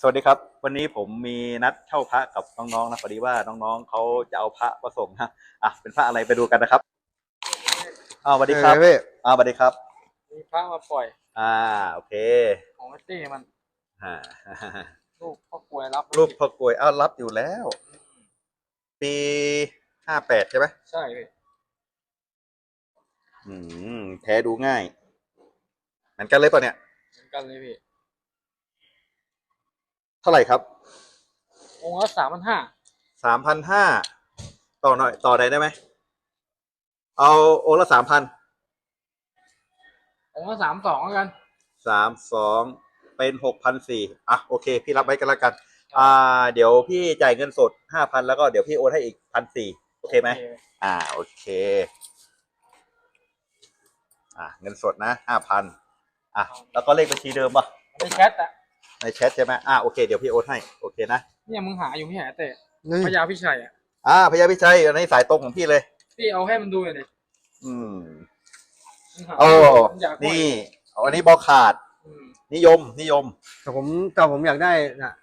สวัสดีครับ วันนี้ผมมีนัดเช่าพระกับน้องๆนะพอดีว่าน้องๆเขาจะเอาพระมาส่งนะอะเป็นพระอะไรไปดูกันนะครับอ้าวสวัสดีครับเออพี่ อ้าวสวัสดีครับ มีพระมาปล่อยอ่าโอเคของไอ้เต้มันอ่าลูกพ่อกลวยรับรูปพ่อกลวยอ้าวรับอยู่แล้ว ปีห้าแปดใช่ไหมใช่พี่อืมแท้ดูง่ายเหมือนกันเลยป่ะเนี่ย เหมือนกันเลยพี่เท่าไหร่ครับองค์ละสามพันห้าสามพันห้าต่อหน่อยต่อใดได้ไหมเอาโอละสามพันองค์ละสามสองแล้วกันสามสองเป็นหกพันสี่อะโอเค พี่รับไว้กันแล้วกัน อ่า เดี๋ยวพี่จ่ายเงินสดห้าพันแล้วก็เดี๋ยวพี่โอนให้อีกพันสี่โอเคไหมโอเคอ่าโอเค อ่าเงินสดนะห้าพันอะแล้วก็เลขบัญชีเดิมป่ะในแชทอะ ในแชทใช่ไหมอ่าโอเคเดี๋ยวพี่โอนให้โอเคนะเนี่ยมึงหาอยู่ไม่หาเต้นี่พญาพิชัยอะอ่าพญาพิชัยอันนี้สายตรงของพี่เลยพี่เอาให้มันดูหน่อยดิอืมมึงหาโอ้มึงอยากนี่อันนี้บอขาดอืมนิยมนิยม แต่ผมแต่ผมอยากได้น่ะ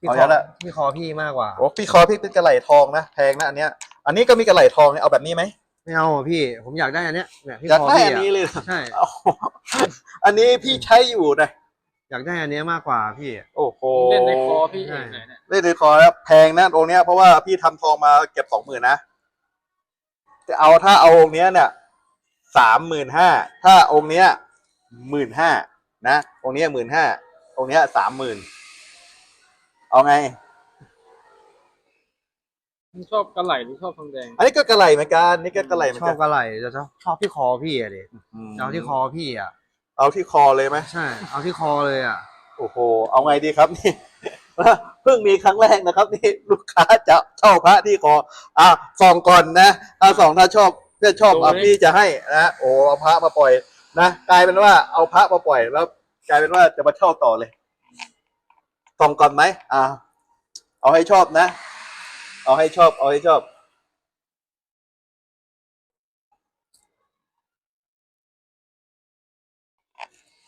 พี่เอาคแล้อวละพี่คอพี่มากกว่าโอ้พี่คอพี่เป็นกระไหล่ทองนะแพงนะอันเนี้ย อันนี้ก็มีกระไหล่ทองเนี่ยเอาแบบนี้ไหมไม่เอาอะพี่ ผมอยากได้อันเนี้ยเนี่ยพี่อยากคอได้พี่อันอะนี้เลยใช่เอาอันนี้พี่ใช้อยู่นะ อยากได้อันเนี้ยมากกว่าพี่ โอ้โหเล่นในคอพี่เอใช่งไหนเนี่ยเล่นในคอแล้วแพงนะองค์เนี้ยเพราะว่าพี่ทำทองมาเก็บสองหมื่นนะแต่เอาถ้าเอาองค์เนี้ยเนี่ยสามหมื่นห้าถ้าองค์เนี้ยหมื่นห้านะองค์เนี้ยหมื่นห้าองค์เนี้ยสามหมื่นเอาไง มึงชอบกระไหล่หรือชอบทองแดงอันนี้ก็กระไหล่เหมือนกันนี่ก็กระไหล่เหมือชนอกับนกระไหล่จะชอบชอบที่คอพี่อะดิอืมเอาที่คอพี่อะ เอาที่คอเลยไหมใช่ เอาที่คอเลยอะ โอ้โห เอาไงดีครับนี่ เพิ่งมีครั้งแรกนะครับ นี่ลูกค้าจะเช่าพระที่คอ อะส่องก่อนนะอะส่องถ้าชอบเพื่อนชอบอะพี่จะให้นะโอ้เอาพระมาปล่อยนะกลายเป็นว่าเอาพระมาปล่อยแล้ว กลายเป็นว่าจะมาเช่าต่อเลยส่องก่อนไหมอะเอาให้ชอบนะ เอาให้ชอบ เอาให้ชอบ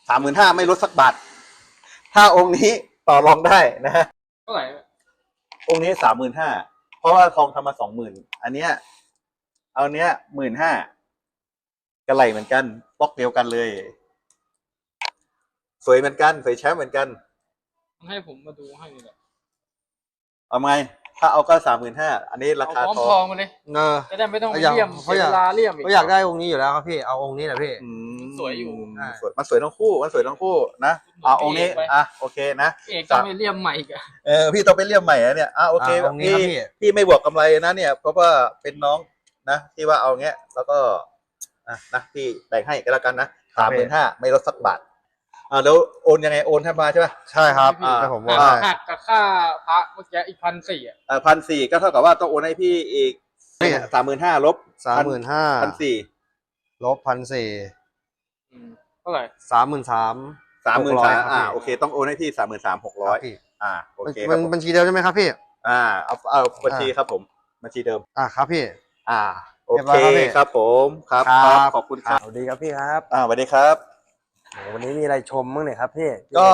สามหมื่นห้าไม่ลดสักบาท ถ้าองค์นี้ต่อรองได้นะฮะ เท่าไหร่องค์นี้สามหมื่นห้า เพราะว่าทองทำมาสองหมื่น อันเนี้ย เอาเนี้ยหมื่นห้ากระไหลเหมือนกันบล็อกเดียวกันเลย สวยเหมือนกัน สวยแชมป์เหมือนกันมึงให้ผมมาดูให้เลยแหละ เอาไง ถ้าเอาก็สามหมื่นห้าอันนี้ราเอาคาพร้อมททอองงมาเลยเออจะได้ไม่ต้องเขาอยากเลี่ยมเขาเสีอยากยเวลาเลี่ยมอีก ก็อยากได้องค์นี้อยู่แล้วครับพี่ เอาองค์นี้แหละพี่ อืมสวยอยู่ใช่สวยมันสวยทั้งคู่มันสวยทั้งคู่นะอ่าองค์นี้อะโอเคนะ เอกต้องไปเลี่ยมใหม่อีกอะเออพี่ต้องไปเลี่ยมใหม่นะเนี่ยอะโอเคอ่าองค์นี้พี่ครับพี่ พี่ไม่บวกกำไรนะเนี่ย เพราะว่าเป็นน้องนะที่ว่าเอาเงี้ยแล้วก็อะนะพี่แบ่งให้ก็แล้วกันนะสามหมื่นห้าไม่ลดสักบาท อ่าแล้วโอนยังไงโอนให้มาใช่ปะใช่ครับอ่าแต่ผมหัว่ากหักกับค่าพระเมื่อกี้อีกพันสี่อะอ่าพันสี่ก็เท่ากับว่าต้องโอนให้พี่อีกสามหมื่นห้าลบสามหมื่นห้าพันสี่ลบพันสี่อืมเท่าไหร่สามหมื่นสาม สามหมื่น600สามครับอ่าพี่โอเค ต้องโอนให้พี่สามหมื่นสามหกร้อยพี่อ่าโอเคคมัรับนผมบัญชีเดียวใช่ไหมครับพี่ อ่าเอาเอาบัญชีครับผมบัญชีเดิม อะครับพี่ อ่า โอเรียบร้เคอยครับพี่ครับผมครับครับครับขอบคุณครับสวัสดีครับพี่ครับ อ่าสวัสดีครับโห วันนี้มีอะไรชมบ้างเนี่ยครับพี่ ก็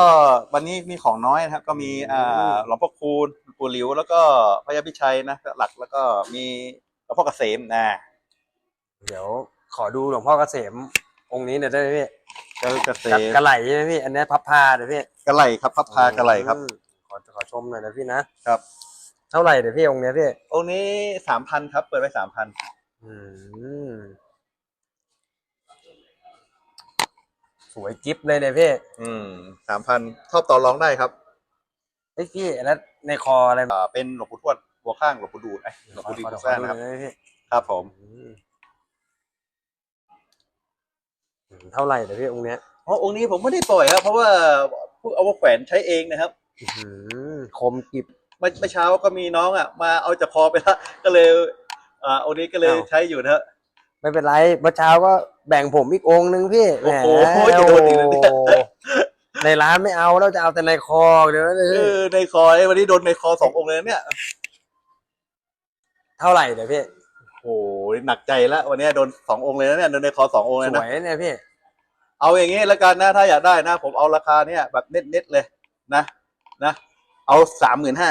วันนี้มีของน้อยนะครับ ก็มีอ่าหลวงพ่อคูณปู่หลิว แล้วก็พระยาพิชัยนะหลักแล้วก็มีหลวงพ่อเกษมนะเดี๋ยวขอดูหลวงพ่อเกษมองค์นี้หน่อยได้ไหมพี่ก็เกษกับมกระไหลใช่ไหมพี่อันนี้พับผ้าเดี๋ยวพี่กระไหลครับพับพากระไหลครับอืมขอขอชมหน่อยนะพี่นะครับเท่าไหร่เดี๋ยวพี่องค์เนี้ยพี่องค์นี้สามพันครับ เปิดไว้สามพันอืม วยกิฟเลยเนี่ยพี่อืมสามพันชอบต่อรองได้ครับเฮ้ยพี่แล้วในคออะไรอ่าเป็นหลวงปู่ทวดหัวข้างหลวงปู่ดูดไอ้ยหลวงขอปู่ดีขอกุขอซ่าดูนะหคน่รับอยได้ไหมพี่ครับผมอืมอืมเท่าไหร่เดี๋ยวพี่องค์เนี้ยเพราะองค์นี้ผมไม่ได้ปล่อยครับ เพราะว่าเพิ่งเอามาแขวนใช้เองนะครับอื้อหือคมกิบ เมื่อเมื่อเช้าก็มีน้องอะ มาเอาจากคอไปแล้วก็เลย อ่าองค์นี้ก็เลยอ้าว ใช้อยู่นะฮะ ไม่เป็นไรเมื่อเช้าก็แบ่งผมอีกองค์นึงพี่โอ้โหแหมจะโดนอีกแล้วเนี่ยโอ้โหในร้านไม่เอาแล้วจะเอาแต่ในคอเดี๋ยวนะเออในคอไอ้วันนี้โดนในคอสององค์เลยนะเนี่ย เท่าไหร่เดี๋ยวพี่โอ้ยหนักใจแล้ววันนี้โดนสององค์เลยนะเนี่ยโดนในคอสององค์เลยสนะวยเนี่ยพี่ เอาอย่างงี้แล้วกันนะ ถ้าอยากได้นะ ผมเอาราคาเนี่ย แบบเน็ตๆเลย นะนะเอาสามหมื่นห้า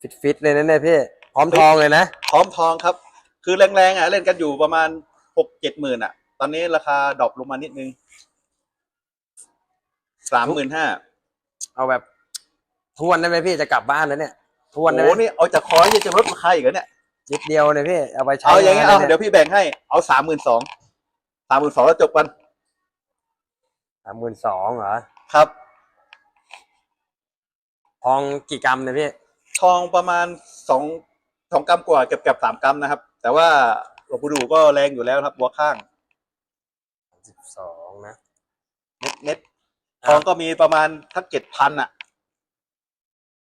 ฟิตฟิตๆเลยนะเนี่ยพี่ พร้อมทองเลยนะ พร้อมทองครับ คือแรงๆอะเล่นกันอยู่ประมาณหกเจ็ดหมื่นอะ ตอนนี้ราคาดรอปลงมานิดนึงสามหมื่นห้าเอาแบบทวนได้ไหมพี่จะกลับบ้านแล้วเนี่ยทวนโอ้ได้โหไหมนี่เอาจากคอที่จะลดราคาอีกเหรอเนี่ยนิดเดียวเลยพี่เอาไปใช้เอาอย่างงี้เอานี่เดี๋ยวพี่แบ่งให้เอาสามหมื่นสองสามหมื่นสองแล้วจบกันสามหมื่นสองเหรอครับ ทองกี่กรัมเนี่ยพี่ ทองประมาณสอง สองกรัมกว่าเกือบเกือบสามกรัมนะครับ แต่ว่าหลวงปู่ดูก็แรงอยู่แล้วครับหัวข้างสิบสองนะเน็ตเน็ตอะทองก็มีประมาณทักเจ็ดพันอะ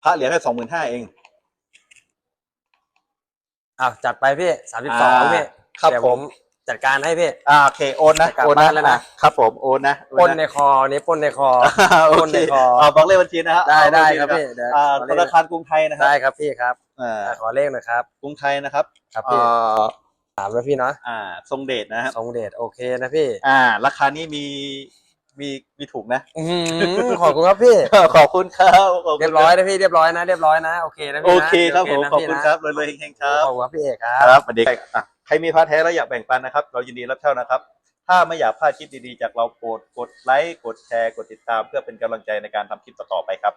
พระเหรียญแค่สองหมื่นห้าเองอ้าวจัดไปพี่สามสิบสองอ่าพี่ครับเดี๋ยวผผมม จัดการให้พี่ อ่าโอเคโอนนะจะกลับโอนบ้านะนแล้วนะ ครับผมโอนนะโอปล้นนะ ในคอนี่ปล้นในคอ โอปล้นเคในคออ่าบอกเลขบัญชีนะฮะได้เอาได้บัญชีครับนะพี่เดี๋ยวอ่าขอธเลขนาคารกรุงไทยนะครัได้ครับพี่ครับอ่าอ่าขอเลขหน่อยครับ กรุงไทยนะครับครับอ่พี่าถามแล้วพี่เนาะอ่าทรงเดชนะครับทรงเดชโอเคนะพี่อ่า ราคานี้มีมีมีถูกนะ อื้อหือขอบคุณครับพี่ ขอบคุณครับขบคุณคเรียบร้อยนะพี่เรียบร้อยนะเรียบร้อยนะโอเคนะโอพี่นะเคครับผมโนะขอบพี่คุณนะครับเลยเลยเฮงๆครับขอบคุณครับพี่เอกครับ ครับสวัสดีอะ ใครมีพระแท้แล้วอยากแบ่งปันนะครับ เรายินดีรับเช่านะครับ ถ้าไม่อยากพลาดคลิปดีๆ จากเราโปรดกดไลค์กดแชร์กดติดตาม เพื่อเป็นกำลังใจในการทำคลิปต่อๆไปครับ